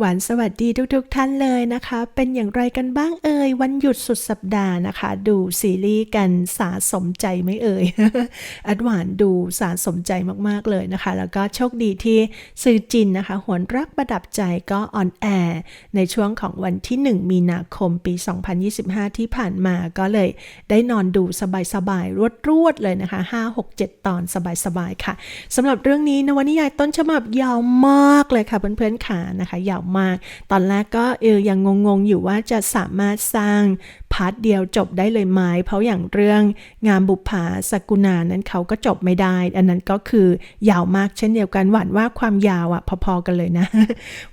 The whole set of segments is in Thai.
หวานสวัสดีทุกๆทท่านเลยนะคะ เป็นอย่างไรกันบ้างเอ่ยวันหยุดสุดสัปดาห์นะคะ ดูซีรีส์กันสาสมใจไหม่เอ่ยอัดหวานดูสาสมใจมากๆเลยนะคะ แล้วก็โชคดีที่ซื้อจินนะคะหวนรักประดับใจก็ออนแอร์ในช่วงของวันที่ 1 มีนาคมปี 2025 ที่ผ่านมาก็เลยได้นอนดูสบายๆรวดๆเลยนะคะ 5 6 7 ตอนสบายๆค่ะสำหรับเรื่องนี้นวนิยายต้นฉบับยาวมากเลยค่ะเพื่อนๆค่ะนะคะยาวมา ตอนแรกก็เออยังงงๆอยู่ว่าจะสามารถสร้างพาร์ทเดียวจบได้เลยไหมเพราะอย่างเรื่องงามบุปผาสกุณานั้นเขาก็จบไม่ได้ อันนั้นก็คือยาวมากเช่นเดียวกันหวั่นว่าความยาวอะพอๆกันเลยนะ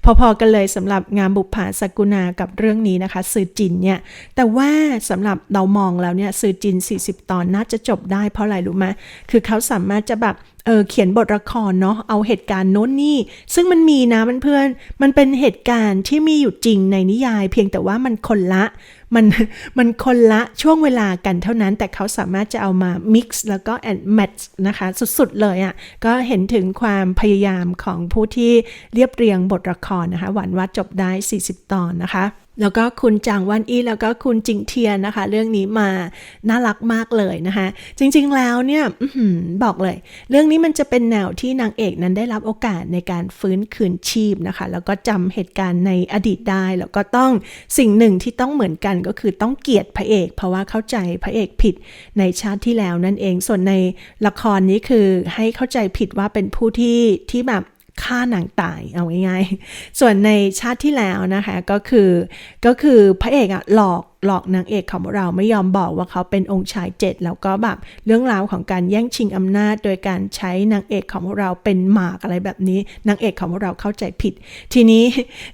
พอๆกันเลยสำหรับงามบุปผาสกุณากับเรื่องนี้นะคะสื่อจินเนี่ยแต่ว่าสำหรับเรามองแล้วเนี่ยสื่อจิน 40 ตอนน่าจะจบได้เพราะอะไรรู้ไหมคือเขาสามารถจะแบบ เออเขียนบทละครเนาะเอาเหตุการณ์โน้นนี่ ซึ่งมันมีนะเพื่อนมันเป็นเหตุการณ์ที่มีอยู่จริงในนิยาย เพียงแต่ว่ามันคนละมันมันคนละช่วงเวลากันเท่านั้น แต่เขาสามารถจะเอามา mix แล้วก็ and match นะคะ สุดๆเลยอะ่ะ ก็เห็นถึงความพยายามของผู้ที่เรียบเรียงบทละครนะคะ หวันว่าจบได้ 40 ตอนนะคะ แล้วก็คุณจางวันอี้แล้วก็คุณจิงเทียนนะคะ เรื่องนี้มาน่ารักมากเลยนะคะ จริงๆแล้วเนี่ยบอกเลย เรื่องนี้มันจะเป็นแนวที่นางเอกนั้นได้รับโอกาสในการฟื้นคืนชีพนะคะ แล้วก็จำเหตุการณ์ในอดีตได้ แล้วก็ต้องสิ่งหนึ่งที่ต้องเหมือนกันก็คือต้องเกลียดพระเอก เพราะว่าเข้าใจพระเอกผิดในชาติที่แล้วนั่นเองส่วนในละครนี้คือให้เข้าใจผิดว่าเป็นผู้ที่ที่แบบ ฆ่านางตายเอาง่ายๆ ส่วนในชาติที่แล้วนะคะก็คือก็คือพระเอกอะหลอกหลอกนางเอกของเราไม่ยอมบอกว่าเขาเป็นองค์ชายเจ็ดแล้วก็แบบเรื่องราวของการแย่งชิงอำนาจ โดยการใช้นางเอกของเราเป็นหมากอะไรแบบนี้นางเอกของเราเข้าใจผิด ทีนี้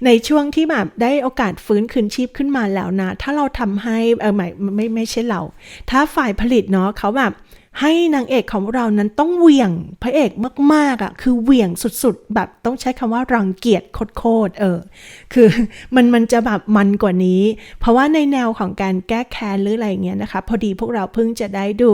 ในช่วงที่แบบได้โอกาสฟื้นคืนชีพขึ้นมาแล้วนะ ถ้าเราทำให้เออไม่ไม่ไม่ใช่เรา ถ้าฝ่ายผลิตเนาะเขาแบบให้นางเอกของเรานั้นต้องเหวี่ยงพระเอกมากๆอะ่ะคือเหวี่ยงสุดๆ แบบต้องใช้คำว่ารังเกียจโคตรเออ คือมันมันจะแบบมันกว่านี้ เพราะว่าในแนวของการแก้แค้นหรืออะไรเงี้ยนะคะ พอดีพวกเราเพิ่งจะได้ดู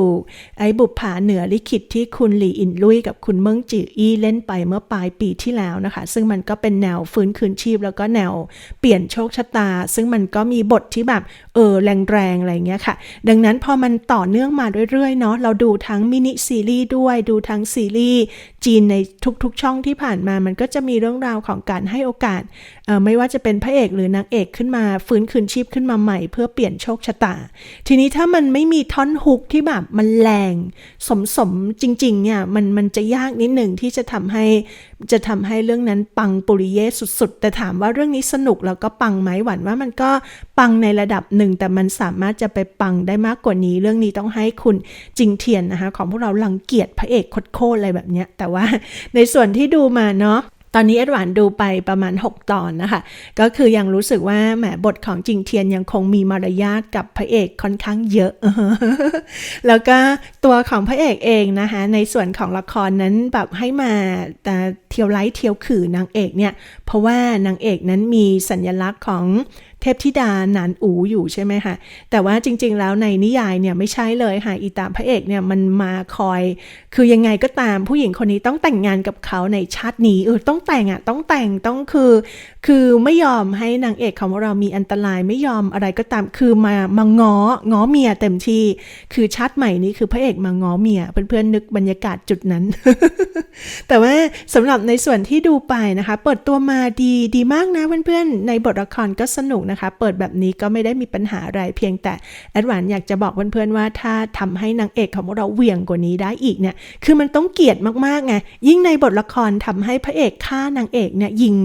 ไอ้บุปผาเหนือลิขิตที่คุณหลีอินลุยกับคุณเมิงจืออี้เล่นไปเมื่อปลายปีที่แล้วนะคะ ซึ่งมันก็เป็นแนวฟื้นคืนชีพ แล้วก็แนวเปลี่ยนโชคชะตา ซึ่งมันก็มีบทที่แบบเออแรงๆอะไรเงี้ยค่ะ ดังนั้นพอมันต่อเนื่องมาเรื่อยๆเนาะเราดูทั้งมินิซีรีส์ด้วย ดูทั้งซีรีส์ จีนในทุกๆช่องที่ผ่านมามันก็จะมีเรื่องราวของการให้โอกาส ไม่ว่าจะเป็นพระเอกหรือนางเอกขึ้นมาฟื้นคืนชีพขึ้นมาใหม่ เพื่อเปลี่ยนโชคชะตา ทีนี้ถ้ามันไม่มีท่อนฮุกที่แบบมันแรง สมสมจริงๆเนี่ยมันมันจะยากนิดหนึ่งที่จะทำให้จะทำให้เรื่องนั้นปังปุริเยสุดๆ แต่ถามว่าเรื่องนี้สนุกแล้วก็ปังไหมหวันว่ามันก็ปังในระดับหนึ่ง แต่มันสามารถจะไปปังได้มากกว่านี้ เรื่องนี้ต้องให้คุณจริงเทียนนะคะของพวกเราลังเกียจพระเอกโคตรอะไรแบบเนี้ยแต่ว่า ในส่วนที่ดูมาเนาะตอนนี้เอ็ดหวานดูไปประมาณ 6 ตอนนะคะ ก็คือยังรู้สึกว่าแหมบทของจิงเทียนยังคงมีมารยาทกับพระเอกค่อนข้างเยอะ แล้วก็ตัวของพระเอกเองนะคะ ในส่วนของละครนั้นแบบให้มาแต่เทียวไลท์เทียวขื่อนางเอกเนี่ย เพราะว่านางเอกนั้นมีสัญลักษณ์ของ ทพธิดาหนานอูอยู่ใช่ไหมคะแต่ว่าจริง ๆ แล้วในนิยายเนี่ยไม่ใช่เลยค่ะอีตาพระเอกเนี่ยมันมาคอย คือยังไงก็ตามผู้หญิงคนนี้ต้องแต่งงานกับเขาในชาตินี้เออต้องแต่งอะต้องแต่งต้องคือ คือไม่ยอมให้นางเอกของเรามีอันตรายไม่ยอมอะไรก็ตาม คือมามาง้อง้อเมียเต็มที่คือชาติใหม่นี้คือพระเอกมาง้อเมียเพื่อนๆนึกบรรยากาศจุดนั้น แต่ว่าสำหรับในส่วนที่ดูไปนะคะ เปิดตัวมาดีดีมากนะเพื่อนๆในบทละครก็สนุกนะคะ เปิดแบบนี้ก็ไม่ได้มีปัญหาอะไร เพียงแต่แอดวานอยากจะบอกเพื่อนๆว่าถ้าทำให้นางเอกของเราเหวี่ยงกว่านี้ได้อีกเนี่ย คือมันต้องเกลียดมากๆไง ยิ่งในบทละครทำให้พระเอกฆ่านางเอกเนี่ยยิง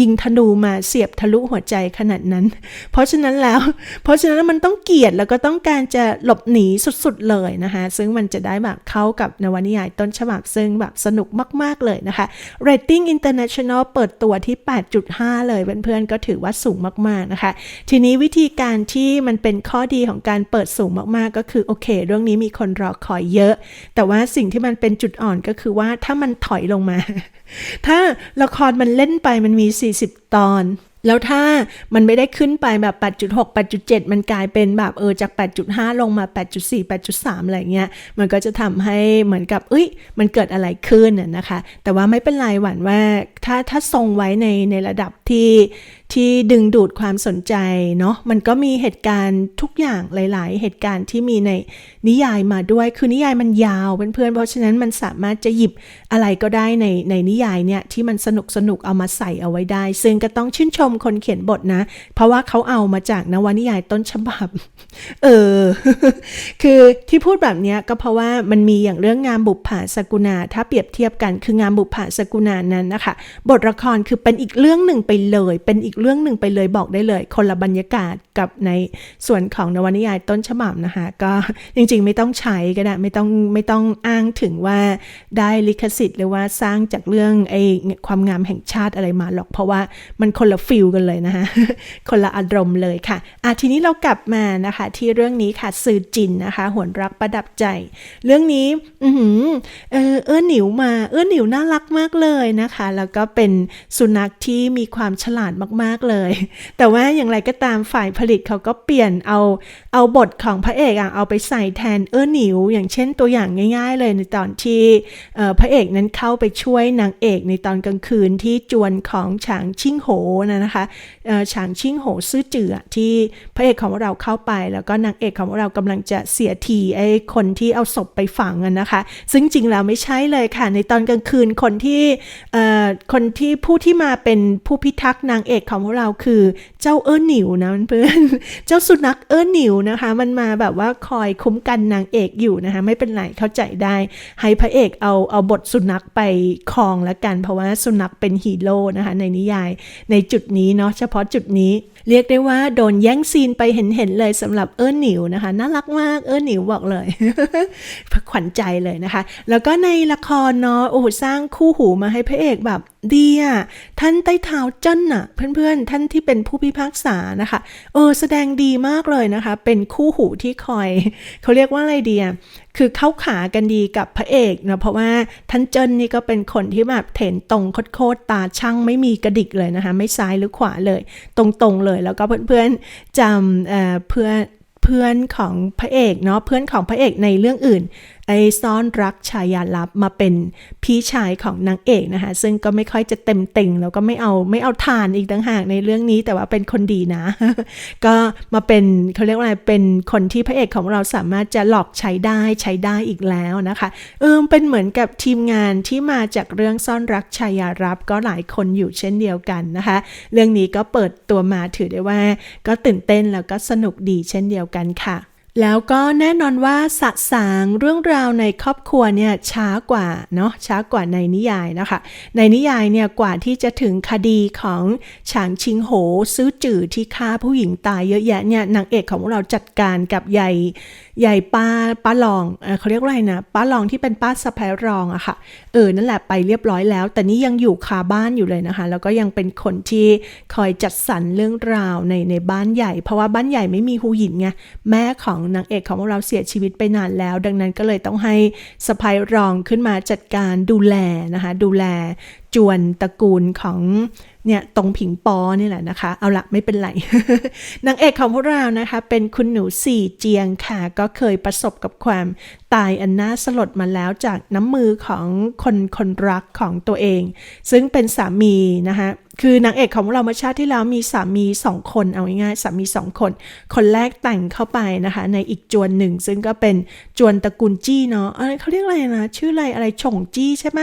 ยิงธนูมาเสียบทะลุหัวใจขนาดนั้น เพราะฉะนั้นแล้ว เพราะฉะนั้นมันต้องเกลียดแล้วก็ต้องการจะหลบหนีสุดๆเลยนะคะ ซึ่งมันจะได้แบบเข้ากับนวนิยายต้นฉบับซึ่งแบบสนุกมากๆเลยนะคะ rating international เปิดตัวที่ 8.5 เลยเพื่อนๆก็ถือว่าสูงมากๆนะคะทีนี้วิธีการที่มันเป็นข้อดีของการเปิดสูงมากๆ ก็คือโอเค เรื่องนี้มีคนรอคอยเยอะ แต่ว่าสิ่งที่มันเป็นจุดอ่อนก็คือว่าถ้ามันถอยลงมา ถ้าละครมันเล่นไปมันมี 40 ตอนแล้วถ้ามันไม่ได้ขึ้นไปแบบ 8.6 8.7 มันกลายเป็นแบบเออจาก 8.5 ลงมา 8.4 8.3 อะไรเงี้ย มันก็จะทำให้เหมือนกับเอ้ย มันเกิดอะไรขึ้นน่ะนะคะ แต่ว่าไม่เป็นไรหวั่นว่าถ้าถ้าทรงไว้ในในระดับที่ ที่ดึงดูดความสนใจเนาะมันก็มีเหตุการณ์ทุกอย่างหลาย ๆ เหตุการณ์ที่มีในนิยายมาด้วย คือนิยายมันยาวเพื่อนๆเพราะฉะนั้นมันสามารถจะหยิบอะไรก็ได้ในในนิยายเนี่ยที่มันสนุกสนุกเอามาใส่เอาไว้ได้ ซึ่งก็ต้องชื่นชมคนเขียนบทนะ เพราะว่าเขาเอามาจากนวนิยายต้นฉบับ เออ คือที่พูดแบบเนี้ยก็เพราะว่ามันมีอย่างเรื่องงามบุปผาสกุณาถ้าเปรียบเทียบกันคืองามบุปผาสกุณานั้นนะคะ บทละครคือเป็นอีกเรื่องหนึ่งไปเลยเป็นอีกเรื่องหนึ่งไปเลยบอกได้เลย คนละบรรยากาศกับในส่วนของนวนิยายต้นฉบับนะคะ ก็จริงๆไม่ต้องใช้ก็ได้ไม่ต้องไม่ต้องอ้างถึงว่าได้ลิขสิทธิ์ หรือว่าสร้างจากเรื่องไอ้ความงามแห่งชาติอะไรมาหรอกเพราะว่ามันคนละฟิลกันเลยนะคะคนละอารมณ์เลยค่ะอะทีนี้เรากลับมานะคะ ที่เรื่องนี้ค่ะสื่อจินนะคะหวนรักประดับใจ เรื่องนี้อือหือเออเอื้อหนิวมาเอื้อหนิวน่ารักมากเลยนะคะ แล้วก็เป็นสุนัขที่มีความฉลาดมากๆเลย แต่ว่าอย่างไรก็ตามฝ่ายผลิตเขาก็เปลี่ยนเอาเอาบทของพระเอกอะเอาไปใส่แทนเอื้อหนิว อย่างเช่นตัวอย่างง่าย ๆ เลยในตอนที่พระเอกนั้นเข้าไปช่วยนางเอกในตอนกลางคืนที่จวนของฉางชิ่งโหนะนะคะฉางชิ่งโหซื่อจืออที่พระเอกของเราเข้าไป แล้วก็นางเอกของเรากำลังจะเสียทีไอ้คนที่เอาศพไปฝังนะคะ ซึ่งจริงแล้วไม่ใช่เลยค่ะ ในตอนกลางคืนคนที่คนที่ผู้ที่มาเป็นผู้พิทักษ์นางเอกของพวกเราคือเจ้าเอิ้นหนิวนะเพื่อนเจ้าสุนัขเอิ้นหนิวนะคะ มันมาแบบว่าคอยคุ้มกันนางเอกอยู่นะคะ ไม่เป็นไรเข้าใจได้ ให้พระเอกเอาเอาบทสุนัขไปครองละกัน เพราะว่าสุนัขเป็นฮีโร่นะคะในนิยายในจุดนี้เนาะเฉพาะจุดนี้ เรียกได้ว่าโดนแย่งซีนไปเห็นๆเลยสำหรับเอิ้นหนิวนะคะ น่ารักมากเอิ้นหนิวบอกเลยขวัญใจเลยนะคะ แล้วก็ในละครเนาะโอ้สร้างคู่หูมาให้พระเอกแบบดีอะท่านใต้เท้าเจิ้นอะ เพื่อนๆ ท่านที่เป็นผู้พิพากษานะคะเออแสดงดีมากเลยนะคะ เป็นคู่หูที่คอย เขาเรียกว่าอะไรดีอะ คือเข้าขากันดีกับพระเอกนะเพราะว่าท่านเจิ้นนี่ก็เป็นคนที่แบบเถนตรงโคตรตาช่างไม่มีกระดิกเลยนะคะ ไม่ซ้ายหรือขวาเลย ตรงๆเลยแล้วก็เพื่อนๆจำเอ่อเพื่อนเพื่อนของพระเอกเนาะเพื่อนของพระเอกในเรื่องอื่น ไอซ่อนรักชายาลับมาเป็นพี่ชายของนางเอกนะคะซึ่งก็ไม่ค่อยจะเต็มเต็งแล้วก็ไม่เอาไม่เอาทานอีกต่างหากในเรื่องนี้แต่ว่าเป็นคนดีนะ ก็มาเป็นเขาเรียกว่าอะไรเป็นคนที่พระเอกของเราสามารถจะหลอกใช้ได้ใช้ได้อีกแล้วนะคะเออเป็นเหมือนกับทีมงานที่มาจากเรื่องซ่อนรักชายารับก็หลายคนอยู่เช่นเดียวกันนะคะ เรื่องนี้ก็เปิดตัวมาถือได้ว่า ก็ตื่นเต้นแล้วก็สนุกดีเช่นเดียวกันค่ะ แล้วก็แน่นอนว่าสะสางเรื่องราวในครอบครัวเนี่ยช้ากว่าเนาะช้ากว่าในนิยายนะคะ ในนิยายเนี่ยกว่าที่จะถึงคดีของฉางชิงโหซื้อจื่อที่ฆ่าผู้หญิงตายเยอะแยะเนี่ยนางเอกของเราจัดการกับใหญ่ใหญ่ป้าป้าลองเออเขาเรียกว่าอะไรนะป้าลองที่เป็นป้าสะพายรองอะค่ะเออนั่นแหละไปเรียบร้อยแล้ว แต่นี่ยังอยู่คาบ้านอยู่เลยนะคะ แล้วก็ยังเป็นคนที่คอยจัดสรรเรื่องราวในในบ้านใหญ่ เพราะว่าบ้านใหญ่ไม่มีหูหยินไงแม่ของนางเอกของเราเสียชีวิตไปนานแล้ว ดังนั้นก็เลยต้องให้สะพายรองขึ้นมาจัดการดูแลนะคะ ดูแลจวนตระกูลของเนี่ยตรงผิงปอนี่แหละนะคะ เอาละไม่เป็นไร นางเอกของพวกเรานะคะ เป็นคุณหนูสี่เจียงค่ะ ก็เคยประสบกับความตายอันน่าสลดมาแล้วจากน้ำมือของคนคนรักของตัวเอง ซึ่งเป็นสามีนะคะคือนางเอกของเราเมื่อชาติที่แล้วมีสามีสองคนเอาง่ายๆสามีสองคน คนแรกแต่งเข้าไปนะคะ ในอีกจวนหนึ่ง ซึ่งก็เป็นจวนตระกูลจี้เนาะอะไรเขาเรียกอะไรนะชื่ออะไรอะไรฉงจี้ใช่ไหม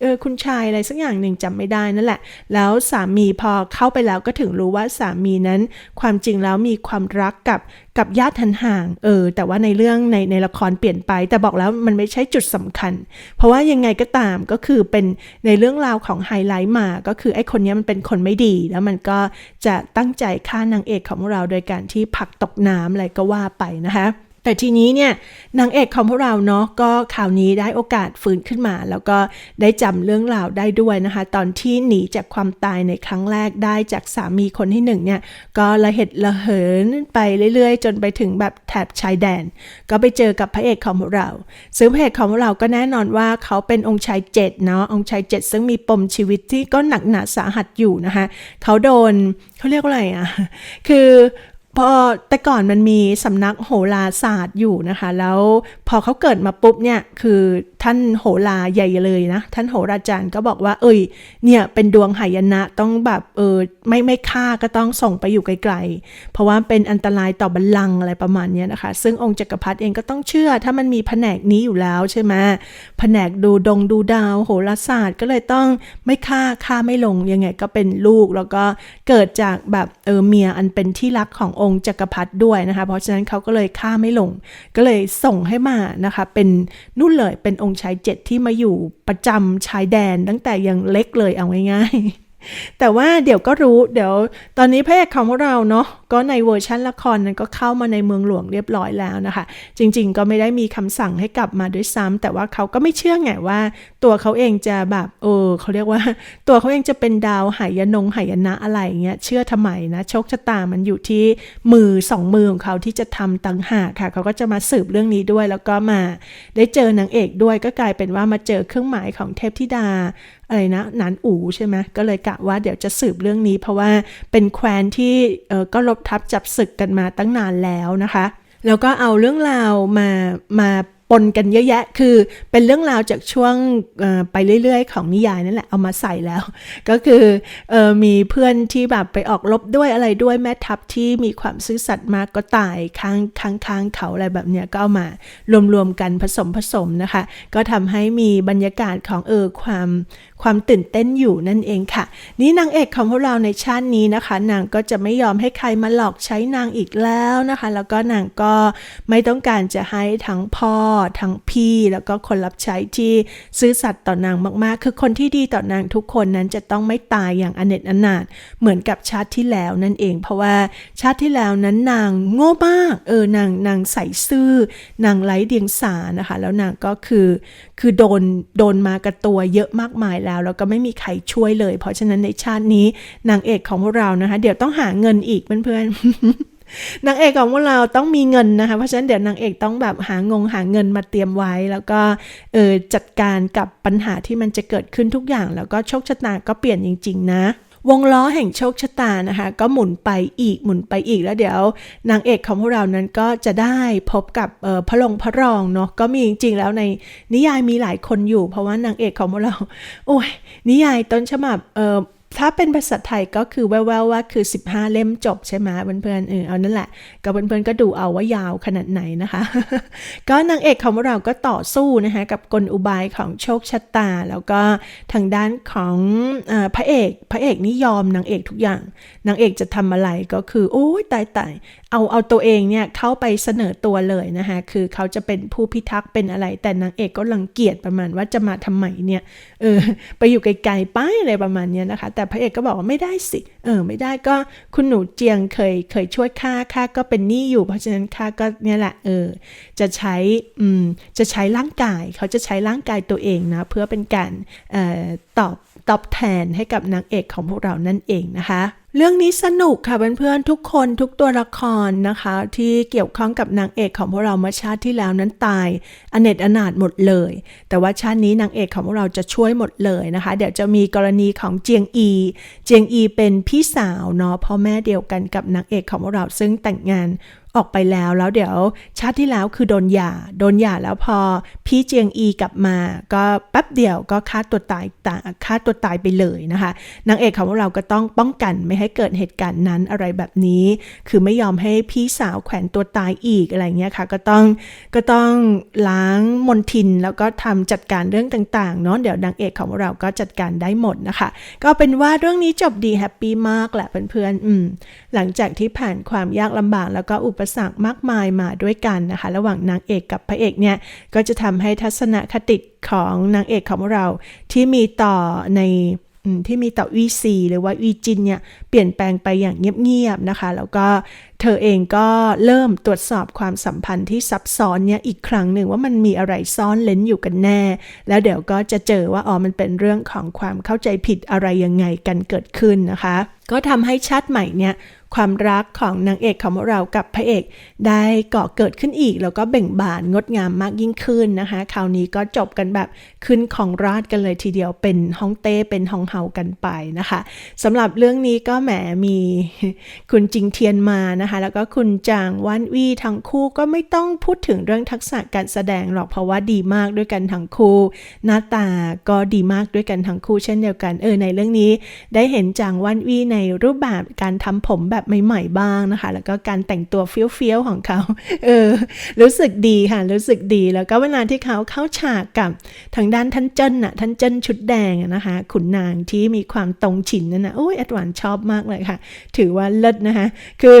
เออคุณชายอะไรสักอย่างหนึ่งจำไม่ได้นั่นแหละ แล้วสามีพอเข้าไปแล้วก็ถึงรู้ว่าสามีนั้น ความจริงแล้วมีความรักกับกับญาติทันห่าง เออ แต่ว่าในเรื่องในในละครเปลี่ยนไป แต่บอกแล้วมันไม่ใช่จุดสำคัญ เพราะว่ายังไงก็ตามก็คือเป็นในเรื่องราวของไฮไลท์มา ก็คือไอ้คนนี้มันเป็นคนไม่ดี แล้วมันก็จะตั้งใจฆ่านางเอกของเราโดยการที่ผักตกน้ำอะไรก็ว่าไปนะคะ แต่ทีนี้เนี่ยนางเอกของพวกเราเนาะก็ข่าวนี้ได้โอกาสฟื้นขึ้นมา แล้วก็ได้จำเรื่องราวได้ด้วยนะคะ ตอนที่หนีจากความตายในครั้งแรกได้จากสามีคนที่หนึ่งเนี่ยก็ละเหตุละเหินไปเรื่อยๆ จนไปถึงแบบแถบชายแดน ก็ไปเจอกับพระเอกของพวกเรา ซึ่งพระเอกของพวกเราก็แน่นอนว่าเขาเป็นองค์ชายเจ็ดเนาะองค์ชายเจ็ดซึ่งมีปมชีวิตที่ก็หนักหนาสาหัสอยู่นะคะเขาโดนเขาเรียกว่าอะไรอะคือ พอแต่ก่อนมันมีสำนักโหราศาสตร์อยู่นะคะ แล้วพอเขาเกิดมาปุ๊บเนี่ยคือท่านโหราใหญ่เลยนะ ท่านโหราจารย์ก็บอกว่า เอ้ย เนี่ยเป็นดวงหายนะต้องแบบเออไม่ไม่ฆ่าก็ต้องส่งไปอยู่ไกลๆ เพราะว่าเป็นอันตรายต่อบัลลังก์อะไรประมาณเนี้ยนะคะ ซึ่งองค์จักรพรรดิเองก็ต้องเชื่อ ถ้ามันมีแผนกนี้อยู่แล้วใช่ไหมแผนกดูดงดูดาวโหราศาสตร์ก็เลยต้องไม่ฆ่าฆ่าไม่ลงยังไงก็เป็นลูกแล้วก็เกิดจากแบบเออเมียอันเป็นที่รักของององค์จักรพรรดิด้วยนะคะ เพราะฉะนั้นเขาก็เลยฆ่าไม่ลง ก็เลยส่งให้มานะคะ เป็นนู่นเลยเป็นองค์ชายเจ็ดที่มาอยู่ประจำชายแดนตั้งแต่ยังเล็กเลยเอาง่ายๆแต่ว่าเดี๋ยวก็รู้เดี๋ยวตอนนี้พระเอกของเราเนาะก็ในเวอร์ชันละครนั้นก็เข้ามาในเมืองหลวงเรียบร้อยแล้วนะคะ จริง ๆ ก็ไม่ได้มีคำสั่งให้กลับมาด้วยซ้ำแต่ว่าเขาก็ไม่เชื่อไงว่า ตัวเขาเองจะแบบเออเขาเรียกว่า ตัวเขาเองจะเป็นดาวหายนงหายนะอะไรเงี้ยเชื่อทำไมนะโชคชะตามันอยู่ที่มือสองมือของเขาที่จะทำตังหากค่ะ เขาก็จะมาสืบเรื่องนี้ด้วย แล้วก็มาได้เจอนางเอกด้วยก็กลายเป็นว่ามาเจอเครื่องหมายของเทพธิดาอะไรนะนานอูใช่ไหมก็เลยกะว่าเดี๋ยวจะสืบเรื่องนี้ เพราะว่าเป็นแคว้นที่เออก็ลบทับจับศึกกันมาตั้งนานแล้วนะคะ แล้วก็เอาเรื่องราวมามาปนกันเยอะแยะ คือเป็นเรื่องราวจากช่วงไปเรื่อยๆ ของนิยายนั่นแหละ เอามาใส่แล้ว ก็คือออมีเพื่อนที่แบบไปออกรบด้วยอะไรด้วยแม่ทัพที่มีความซื่อสัตย์มากก็ตายค้างค้างค้างเขาอะไรแบบเนี้ยก็เอามารวมๆกันผสมผสมนะคะ ก็ทำให้มีบรรยากาศของเออความความตื่นเต้นอยู่นั่นเองค่ะ นี่นางเอกของพวกเราในชาตินี้นะคะ นางก็จะไม่ยอมให้ใครมาหลอกใช้นางอีกแล้วนะคะ แล้วก็นางก็ไม่ต้องการจะให้ทั้งพ่อทั้งพี่แล้วก็คนรับใช้ที่ซื่อสัตย์ต่อนางมากๆ คือคนที่ดีต่อนางทุกคนนั้นจะต้องไม่ตายอย่างอเนจอนาถเหมือนกับชาติที่แล้วนั่นเอง เพราะว่าชาติที่แล้วนั้นนางโง่มาก เออนางนางใส่ซื่อนางไร้เดียงสานะคะ แล้วนางก็คือคือโดนโดนมากระตัวเยอะมากมายแล้ว แล้วก็ไม่มีใครช่วยเลย เพราะฉะนั้นในชาตินี้นางเอกของพวกเรานะคะ เดี๋ยวต้องหาเงินอีกเพื่อนๆนางเอกของพวกเราต้องมีเงินนะคะ เพราะฉะนั้นเดี๋ยวนางเอกต้องแบบหางงหาเงินมาเตรียมไว้ แล้วก็เออจัดการกับปัญหาที่มันจะเกิดขึ้นทุกอย่าง แล้วก็โชคชะตาก็เปลี่ยนจริง ๆ นะ วงล้อแห่งโชคชะตานะคะ ก็หมุนไปอีกหมุนไปอีกแล้วเดี๋ยวนางเอกของพวกเรานั้นก็จะได้พบกับพระลงพระรองเนาะก็มีจริงๆแล้วในนิยายมีหลายคนอยู่ เพราะว่านางเอกของพวกเราโอ้ยนิยายต้นฉบับเออ ถ้าเป็นภาษาไทยก็คือแววๆว่าคือ 15 เล่มจบใช่ไหมเพื่อนๆเออเอานั่นแหละ ก็เพื่อนๆก็ดูเอาว่ายาวขนาดไหนนะคะ ก็นางเอกของเราก็ต่อสู้นะคะกับกลอุบายของโชคชะตา แล้วก็ทางด้านของอพระเอกพระเอกนี่ยอมนางเอกทุกอย่างนางเอกจะทำอะไรก็คือโอ้ยตายตายเอาเอาตัวเองเนี่ยเข้าไปเสนอตัวเลยนะคะคือเขาจะเป็นผู้พิทักษ์เป็นอะไร แต่นางเอกก็รังเกียจประมาณว่าจะมาทำไมเนี่ยเออไปอยู่ไกลๆไปอะไรประมาณเนี้ยนะคะแต่พระเอกก็บอกว่าไม่ได้สิ เออ ไม่ได้ก็คุณหนูเจียงเคยเคยช่วยข้าข้าก็เป็นหนี้อยู่ เพราะฉะนั้นข้าก็เนี่ยแหละเออ จะใช้อืมจะใช้ร่างกาย เขาจะใช้ร่างกายตัวเองนะเพื่อเป็นการเอ่อตอบ ตอบแทนให้กับนางเอกของพวกเรานั่นเองนะคะ เรื่องนี้สนุกค่ะเพื่อนๆทุกคนทุกตัวละครนะคะ ที่เกี่ยวข้องกับนางเอกของพวกเราเมื่อชาติที่แล้วนั้นตายอเนจอนาถหมดเลย แต่ว่าชาตินี้นางเอกของพวกเราจะช่วยหมดเลยนะคะ เดี๋ยวจะมีกรณีของเจียงอี เจียงอีเป็นพี่สาวเนาะพ่อแม่เดียวกันกับนางเอกของพวกเราซึ่งแต่งงาน ออกไปแล้วแล้วเดี๋ยวชาติที่แล้วคือโดนหย่าโดนหย่าแล้วพอพี่เจียงอีกลับมา ก็แป๊บเดียวก็ฆ่าตัวตายตาฆ่าตัวตายไปเลยนะคะนางเอกของเราก็ต้องป้องกันไม่ให้เกิดเหตุการณ์นั้นอะไรแบบนี้ คือไม่ยอมให้พี่สาวแขวนตัวตายอีกอะไรเงี้ยค่ะ ก็ต้องก็ต้องล้างมนทินแล้วก็ทำจัดการเรื่องต่างๆเนาะเดี๋ยวนางเอกของเราก็จัดการได้หมดนะคะ ก็เป็นว่าเรื่องนี้จบดีแฮปปี้มากแหละเพื่อนๆอืมหลังจากที่ผ่านความยากลำบากแล้วก็อุปสรรคมากมายมาด้วยกันนะคะ ระหว่างนางเอกกับพระเอกเนี่ยก็จะทำให้ทัศนคติของนางเอกของเราที่มีต่อในที่มีต่อวีซีหรือว่าวีจินเนี่ยเปลี่ยนแปลงไปอย่างเงียบๆนะคะ แล้วก็เธอเองก็เริ่มตรวจสอบความสัมพันธ์ที่ซับซ้อนเนี่ยอีกครั้งหนึ่งว่ามันมีอะไรซ่อนเล้นอยู่กันแน่ แล้วเดี๋ยวก็จะเจอว่าอ๋อมันเป็นเรื่องของความเข้าใจผิดอะไรยังไงกันเกิดขึ้นนะคะ ก็ทำให้ชาติใหม่เนี่ยความรักของนางเอกของเรากับพระเอกได้ก่อเกิดขึ้นอีก แล้วก็เบ่งบานงดงามมากยิ่งขึ้นนะคะ คราวนี้ก็จบกันแบบขึ้นของราชกันเลยทีเดียวเป็นฮ่องเต้เป็นฮ่องเฮากันไปนะคะสำหรับเรื่องนี้ก็แหมมีคุณจิงเทียนมานะคะแล้วก็คุณจางวันวีทั้งคู่ก็ไม่ต้องพูดถึงเรื่องทักษะการแสดงหรอกเพราะว่าดีมากด้วยกันทั้งคู่ หน้าตาก็ดีมากด้วยกันทั้งคู่เช่นเดียวกันเออในเรื่องนี้ ได้เห็นจางวันวีในรูปแบบการทำผมแบบใหม่ๆบ้างนะคะ แล้วก็การแต่งตัวเฟี้ยวๆของเขาเออรู้สึกดีค่ะรู้สึกดีแล้วก็เวลาที่เขาเข้าฉากกับทางด้านท่านเจิ้นน่ะท่านเจิ้นชุดแดงนะคะขุนนางที่มีความตรงฉินนั่นนะโอ้ยแอดวานชอบมากเลยค่ะ ถือว่าเลิศนะคะ คือ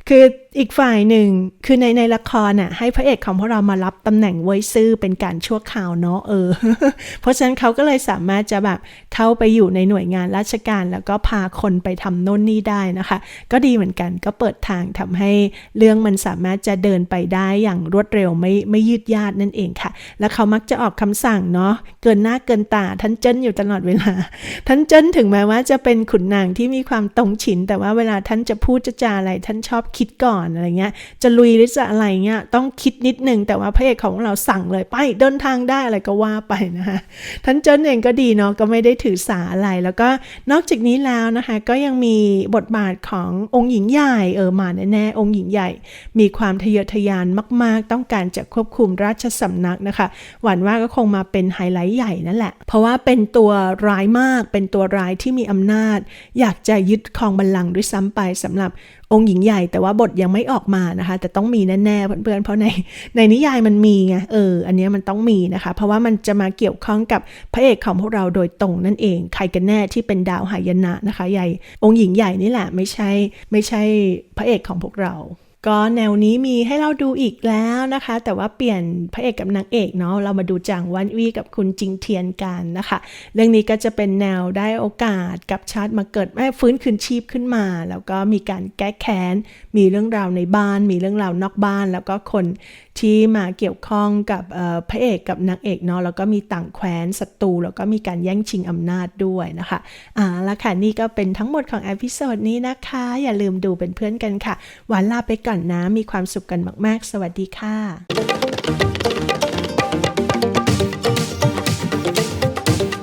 คืออีกฝ่ายหนึ่งคือในในละครน่ะให้พระเอกของพวกเรามารับตำแหน่งไว้ซื่อเป็นการชั่วคราวเนาะเออ เพราะฉะนั้นเขาก็เลยสามารถจะแบบเข้าไปอยู่ในหน่วยงานราชการ แล้วก็พาคนไปทำโน่นนี่ได้นะคะ ก็ดีเหมือนกันก็เปิดทางทำให้เรื่องมันสามารถจะเดินไปได้อย่างรวดเร็วไม่ไม่ยืดยาดนั่นเองค่ะ แล้วเขามักจะออกคำสั่งเนาะเกินหน้าเกินตาท่านเจิ้นอยู่ตลอดเวลา ท่านเจิ้นถึงแม้ว่าจะเป็นขุนนางที่มีความตรงฉิน แต่ว่าเวลาท่านจะพูดจะจาอะไรท่านชอบคิดก่อนอะไรเงี้ย จะลุยหรือจะอะไรเงี้ยต้องคิดนิดนึง แต่ว่าพระเอกของเราสั่งเลยไปเดินทางได้อะไรก็ว่าไปนะคะท่านเจิ้นเองก็ดีเนาะก็ไม่ได้ถือสาอะไร แล้วก็นอกจากนี้แล้วนะคะก็ยังมีบทบาทขององค์หญิงใหญ่เออมาแน่ๆองค์หญิงใหญ่ มีความทะเยอทะยานมาก ๆ ต้องการจะควบคุมราชสำนักนะคะ หวั่นว่าก็คงมาเป็นไฮไลท์ใหญ่นั่นแหละ เพราะว่าเป็นตัวร้ายมากเป็นตัวร้ายที่มีอำนาจ อยากจะยึดครองบัลลังก์ด้วยซ้ำไปสำหรับ องค์หญิงใหญ่แต่ว่าบทยังไม่ออกมานะคะ แต่ต้องมีแน่ๆเพื่อนๆเพราะในในนิยายมันมีไงเอออันเนี้ยมันต้องมีนะคะ เพราะว่ามันจะมาเกี่ยวข้องกับพระเอกของพวกเราโดยตรงนั่นเอง ใครกันแน่ที่เป็นดาวหายนะนะคะ ใหญ่องค์หญิงใหญ่นี่แหละไม่ใช่ไม่ใช่พระเอกของพวกเรา ก็แนวนี้มีให้เราดูอีกแล้วนะคะ แต่ว่าเปลี่ยนพระเอกกับนางเอกเนาะเรามาดูจางวันวีกับคุณจิงเทียนกันนะคะ เรื่องนี้ก็จะเป็นแนวได้โอกาสกับชาติมาเกิดแม่ฟื้นคืนชีพขึ้นมา แล้วก็มีการแก้แค้น มีเรื่องราวในบ้าน มีเรื่องราวนอกบ้าน แล้วก็คนที่มาเกี่ยวข้องกับพระเอกกับนางเอกเนาะแล้วก็มีต่างแคว้นศัตรูแล้วก็มีการแย่งชิงอำนาจด้วยนะคะอ่าแล้วค่ะนี่ก็เป็นทั้งหมดของเอพิโซดนี้นะคะ อย่าลืมดูเป็นเพื่อนกันค่ะ หวานลาไปก่อนนะมีความสุขกันมาก ๆ สวัสดีค่ะ